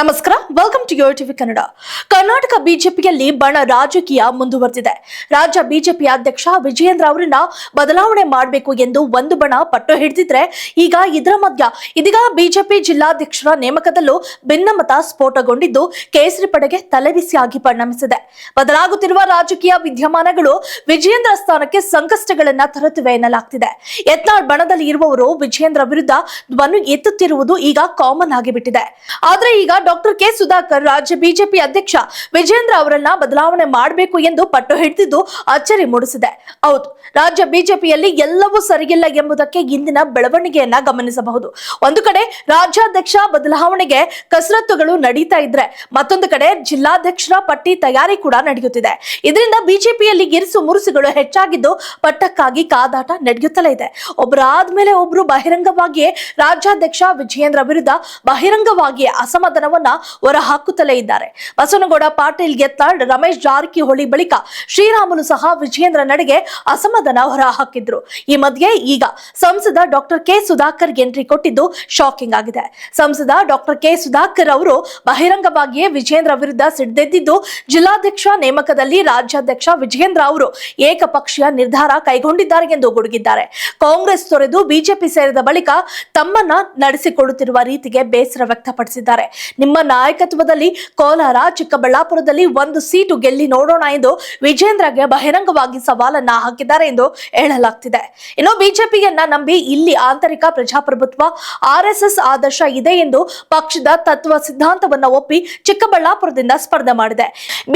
ನಮಸ್ಕಾರ welcome to your TV Kannada Karnataka ಬಿಜೆಪಿಯಲ್ಲಿ ಬಣ ರಾಜಕೀಯ ಮುಂದುವರೆದಿದೆ. ರಾಜ್ಯ ಬಿಜೆಪಿ ಅಧ್ಯಕ್ಷ ವಿಜಯೇಂದ್ರ ಅವರನ್ನ ಬದಲಾವಣೆ ಮಾಡಬೇಕು ಎಂದು ಒಂದು ಬಣ ಪಟ್ಟು ಹಿಡಿದಿದ್ರೆ, ಈಗ ಇದರ ಮಧ್ಯ ಇದೀಗ ಬಿಜೆಪಿ ಜಿಲ್ಲಾಧ್ಯಕ್ಷರ ನೇಮಕದಲ್ಲೂ ಭಿನ್ನಮತ ಸ್ಫೋಟಗೊಂಡಿದ್ದು ಕೇಸರಿ ಪಡೆಗೆ ತಲೆಬಿಸಿಯಾಗಿ ಪರಿಣಮಿಸಿದೆ. ಬದಲಾಗುತ್ತಿರುವ ರಾಜಕೀಯ ವಿದ್ಯಮಾನಗಳು ವಿಜಯೇಂದ್ರ ಸ್ಥಾನಕ್ಕೆ ಸಂಕಷ್ಟಗಳನ್ನ ತರುತ್ತಿವೆ ಎನ್ನಲಾಗ್ತಿದೆ. ಯತ್ನಾಳ್ ಬಣದಲ್ಲಿ ಇರುವವರು ವಿಜಯೇಂದ್ರ ವಿರುದ್ಧ ಧ್ವನಿ ಎತ್ತುತ್ತಿರುವುದು ಈಗ ಕಾಮನ್ ಆಗಿಬಿಟ್ಟಿದೆ. ಆದ್ರೆ ಈಗ ಡಾಕ್ಟರ್ ಕೆ ಸುಧಾಕರ್ ರಾಜ್ಯ ಬಿಜೆಪಿ ಅಧ್ಯಕ್ಷ ವಿಜೇಂದ್ರ ಅವರನ್ನ ಬದಲಾವಣೆ ಮಾಡಬೇಕು ಎಂದು ಪಟ್ಟು ಹಿಡಿದಿದ್ದು ಅಚ್ಚರಿ ಮೂಡಿಸಿದೆ. ಹೌದು, ರಾಜ್ಯ ಬಿಜೆಪಿಯಲ್ಲಿ ಎಲ್ಲವೂ ಸರಿಯಿಲ್ಲ ಎಂಬುದಕ್ಕೆ ಇಂದಿನ ಬೆಳವಣಿಗೆಯನ್ನ ಗಮನಿಸಬಹುದು. ಒಂದು ಕಡೆ ರಾಜ್ಯಾಧ್ಯಕ್ಷ ಬದಲಾವಣೆಗೆ ಕಸರತ್ತುಗಳು ನಡೀತಾ ಇದ್ರೆ ಮತ್ತೊಂದು ಕಡೆ ಜಿಲ್ಲಾಧ್ಯಕ್ಷರ ಪಟ್ಟಿ ತಯಾರಿ ಕೂಡ ನಡೆಯುತ್ತಿದೆ. ಇದರಿಂದ ಬಿಜೆಪಿಯಲ್ಲಿ ಗಿರಿಸು ಮುರುಸುಗಳು ಹೆಚ್ಚಾಗಿದ್ದು ಪಟ್ಟಕ್ಕಾಗಿ ಕಾದಾಟ ನಡೆಯುತ್ತಲೇ ಇದೆ. ಒಬ್ಬರಾದ್ಮೇಲೆ ಒಬ್ರು ಬಹಿರಂಗವಾಗಿಯೇ ರಾಜ್ಯಾಧ್ಯಕ್ಷ ವಿಜಯೇಂದ್ರ ವಿರುದ್ಧ ಬಹಿರಂಗವಾಗಿಯೇ ಅಸಮಾಧಾನವನ್ನ ಹೊರಹಾಕುತ್ತಲೇ ಇದ್ದಾರೆ. ಬಸವನಗೌಡ ಪಾಟೀಲ್ ಯತ್ನಾಳ್ ರಮೇಶ್ ಜಾರಕಿಹೊಳಿ ಬಳಿಕ ಶ್ರೀರಾಮುಲು ಸಹ ವಿಜಯೇಂದ್ರ ನಡೆಗೆ ಅಸಮಾಧಾನ ಹೊರ ಹಾಕಿದ್ರು ಈ ಮಧ್ಯೆ ಈಗ ಸಂಸದ ಡಾಕ್ಟರ್ ಕೆ ಸುಧಾಕರ್ ಎಂಟ್ರಿ ಕೊಟ್ಟಿದ್ದು ಶಾಕಿಂಗ್ ಆಗಿದೆ. ಸಂಸದ ಡಾಕ್ಟರ್ ಕೆ ಸುಧಾಕರ್ ಅವರು ಬಹಿರಂಗವಾಗಿಯೇ ವಿಜಯೇಂದ್ರ ವಿರುದ್ಧ ಸಿಡ್ದೆದ್ದಿದ್ದು ಜಿಲ್ಲಾಧ್ಯಕ್ಷ ನೇಮಕದಲ್ಲಿ ರಾಜ್ಯಾಧ್ಯಕ್ಷ ವಿಜಯೇಂದ್ರ ಅವರು ಏಕಪಕ್ಷೀಯ ನಿರ್ಧಾರ ಕೈಗೊಂಡಿದ್ದಾರೆ ಎಂದು ಗುಡುಗಿದ್ದಾರೆ. ಕಾಂಗ್ರೆಸ್ ತೊರೆದು ಬಿಜೆಪಿ ಸೇರಿದ ಬಳಿಕ ತಮ್ಮನ್ನ ನಡೆಸಿಕೊಳ್ಳುತ್ತಿರುವ ರೀತಿಗೆ ಬೇಸರ ವ್ಯಕ್ತಪಡಿಸಿದ್ದಾರೆ. ನಿಮ್ಮ ನಾಯಕತ್ವದಲ್ಲಿ ಕೋಲಾರ, ಚಿಕ್ಕಬಳ್ಳಾಪುರದಲ್ಲಿ ಒಂದು ಸೀಟು ಗೆಲ್ಲಿ ನೋಡೋಣ ಎಂದು ವಿಜೇಂದ್ರಗೆ ಬಹಿರಂಗವಾಗಿ ಸವಾಲನ್ನ ಹಾಕಿದ್ದಾರೆ ಎಂದು ಹೇಳಲಾಗ್ತಿದೆ. ಇನ್ನು ಬಿಜೆಪಿಯನ್ನ ನಂಬಿ ಇಲ್ಲಿ ಆಂತರಿಕ ಪ್ರಜಾಪ್ರಭುತ್ವ ಆರ್ಎಸ್ಎಸ್ ಆದರ್ಶ ಇದೆ ಎಂದು ಪಕ್ಷದ ತತ್ವ ಸಿದ್ಧಾಂತವನ್ನ ಒಪ್ಪಿ ಚಿಕ್ಕಬಳ್ಳಾಪುರದಿಂದ ಸ್ಪರ್ಧೆ ಮಾಡಿದೆ.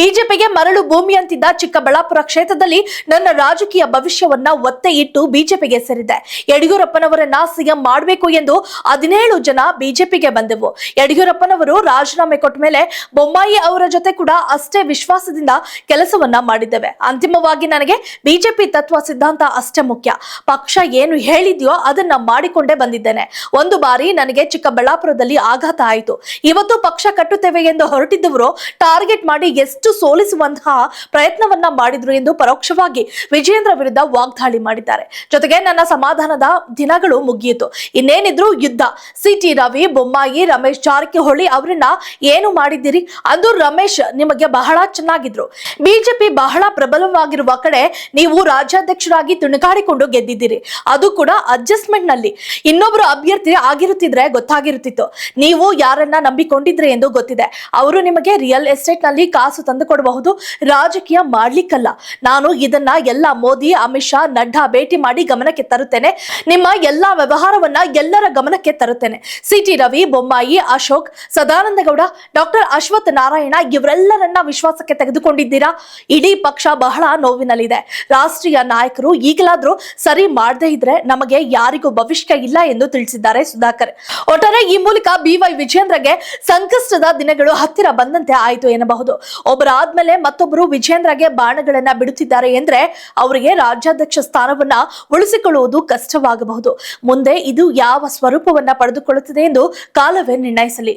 ಬಿಜೆಪಿಗೆ ಮರಳು ಭೂಮಿಯಂತಿದ್ದ ಚಿಕ್ಕಬಳ್ಳಾಪುರ ಕ್ಷೇತ್ರದಲ್ಲಿ ನನ್ನ ರಾಜಕೀಯ ಭವಿಷ್ಯವನ್ನ ಒತ್ತೆ ಇಟ್ಟು ಬಿಜೆಪಿಗೆ ಸೇರಿದೆ. ಯಡಿಯೂರಪ್ಪನವರನ್ನ ಸಿಎಂ ಮಾಡಬೇಕು ಎಂದು ಹದಿನೇಳು ಜನ ಬಿಜೆಪಿಗೆ ಬಂದೆವು. ಯಡಿಯೂರಪ್ಪನವರು ರಾಜೀನಾಮೆ ಕೊಟ್ಟ ಮೇಲೆ ಬೊಮ್ಮಾಯಿ ಅವರ ಜೊತೆ ಕೂಡ ಅಷ್ಟೇ ವಿಶ್ವಾಸದಿಂದ ಕೆಲಸವನ್ನ ಮಾಡಿದ್ದೇವೆ. ಅಂತಿಮವಾಗಿ ನನಗೆ ಬಿಜೆಪಿ ತತ್ವ ಸಿದ್ಧಾಂತ ಅಷ್ಟೇ ಮುಖ್ಯ. ಪಕ್ಷ ಏನು ಹೇಳಿದೆಯೋ ಅದನ್ನ ಮಾಡಿಕೊಂಡೇ ಬಂದಿದ್ದೇನೆ. ಒಂದು ಬಾರಿ ನನಗೆ ಚಿಕ್ಕಬಳ್ಳಾಪುರದಲ್ಲಿ ಆಘಾತ ಆಯಿತು. ಇವತ್ತು ಪಕ್ಷ ಕಟ್ಟುತ್ತೇವೆ ಎಂದು ಹೊರಟಿದ್ದವರು ಟಾರ್ಗೆಟ್ ಮಾಡಿ ಎಷ್ಟು ಸೋಲಿಸುವಂತಹ ಪ್ರಯತ್ನವನ್ನ ಮಾಡಿದ್ರು ಎಂದು ಪರೋಕ್ಷವಾಗಿ ವಿಜೇಂದ್ರ ವಿರುದ್ಧ ವಾಗ್ದಾಳಿ ಮಾಡಿದ್ದಾರೆ. ಜೊತೆಗೆ ನನ್ನ ಸಮಾಧಾನದ ದಿನಗಳು ಮುಗಿಯಿತು. ಇನ್ನೇನಿದ್ರು ಯುದ್ಧ. ಸಿಟಿ ರವಿ, ಬೊಮ್ಮಾಯಿ, ರಮೇಶ್ ಜಾರಕಿಹೊಳಿ ಅವರನ್ನ ಏನು ಮಾಡಿದ್ದೀರಿ? ಅಂದು ರಮೇಶ್ ನಿಮಗೆ ಬಹಳ ಚೆನ್ನಾಗಿದ್ರು. ಬಿಜೆಪಿ ಬಹಳ ಪ್ರಬಲವಾಗಿರುವ ಕಡೆ ನೀವು ರಾಜ್ಯಾಧ್ಯಕ್ಷರಾಗಿ ತುಣುಕಾಡಿಕೊಂಡು ಗೆದ್ದಿದ್ದೀರಿ. ಅದು ಕೂಡ ಅಡ್ಜಸ್ಟ್ಮೆಂಟ್ನಲ್ಲಿ ಇನ್ನೊಬ್ರು ಅಭ್ಯರ್ಥಿ ಆಗಿರುತ್ತಿದ್ರೆ ಗೊತ್ತಾಗಿರುತ್ತಿತ್ತು. ನೀವು ಯಾರನ್ನ ನಂಬಿಕೊಂಡಿದ್ರೆ ಎಂದು ಗೊತ್ತಿದೆ. ಅವರು ನಿಮಗೆ ರಿಯಲ್ ಎಸ್ಟೇಟ್ನಲ್ಲಿ ಕಾಸು ತಂದು ಕೊಡಬಹುದು, ರಾಜಕೀಯ ಮಾಡ್ಲಿಕ್ಕಲ್ಲ. ನಾನು ಇದನ್ನ ಎಲ್ಲ ಮೋದಿ, ಅಮಿತ್ ಶಾ, ನಡ್ಡಾ ಭೇಟಿ ಮಾಡಿ ಗಮನಕ್ಕೆ ತರುತ್ತೇನೆ. ನಿಮ್ಮ ಎಲ್ಲಾ ವ್ಯವಹಾರವನ್ನ ಎಲ್ಲರ ಗಮನಕ್ಕೆ ತರುತ್ತೇನೆ. ಸಿಟಿ ರವಿ, ಬೊಮ್ಮಾಯಿ, ಅಶೋಕ್ ಸದಾನಂದಗೌಡ, ಡಾಕ್ಟರ್ ಅಶ್ವಥ್ ನಾರಾಯಣ ಇವರೆಲ್ಲರನ್ನ ವಿಶ್ವಾಸಕ್ಕೆ ತೆಗೆದುಕೊಂಡಿದ್ದೀರಾ? ಇಡೀ ಪಕ್ಷ ಬಹಳ ನೋವಿನಲ್ಲಿದೆ. ರಾಷ್ಟ್ರೀಯ ನಾಯಕರು ಈಗಲಾದ್ರೂ ಸರಿ ಮಾಡದೇ ಇದ್ರೆ ನಮಗೆ ಯಾರಿಗೂ ಭವಿಷ್ಯ ಇಲ್ಲ ಎಂದು ತಿಳಿಸಿದ್ದಾರೆ ಸುಧಾಕರ್. ಒಟ್ಟಾರೆ ಈ ಮೂಲಕ ಬಿವೈ ವಿಜೇಂದ್ರಗೆ ಸಂಕಷ್ಟದ ದಿನಗಳು ಹತ್ತಿರ ಬಂದಂತೆ ಆಯಿತು ಎನ್ನಬಹುದು. ಒಬ್ಬರಾದ್ಮೇಲೆ ಮತ್ತೊಬ್ಬರು ವಿಜೇಂದ್ರಗೆ ಬಾಣಗಳನ್ನ ಬಿಡುತ್ತಿದ್ದಾರೆ ಎಂದ್ರೆ ಅವರಿಗೆ ರಾಜ್ಯಾಧ್ಯಕ್ಷ ಸ್ಥಾನವನ್ನ ಉಳಿಸಿಕೊಳ್ಳುವುದು ಕಷ್ಟವಾಗಬಹುದು. ಮುಂದೆ ಇದು ಯಾವ ಸ್ವರೂಪವನ್ನ ಪಡೆದುಕೊಳ್ಳುತ್ತದೆ ಎಂದು ಕಾಲವೇ ನಿರ್ಣಯಿಸಲಿ.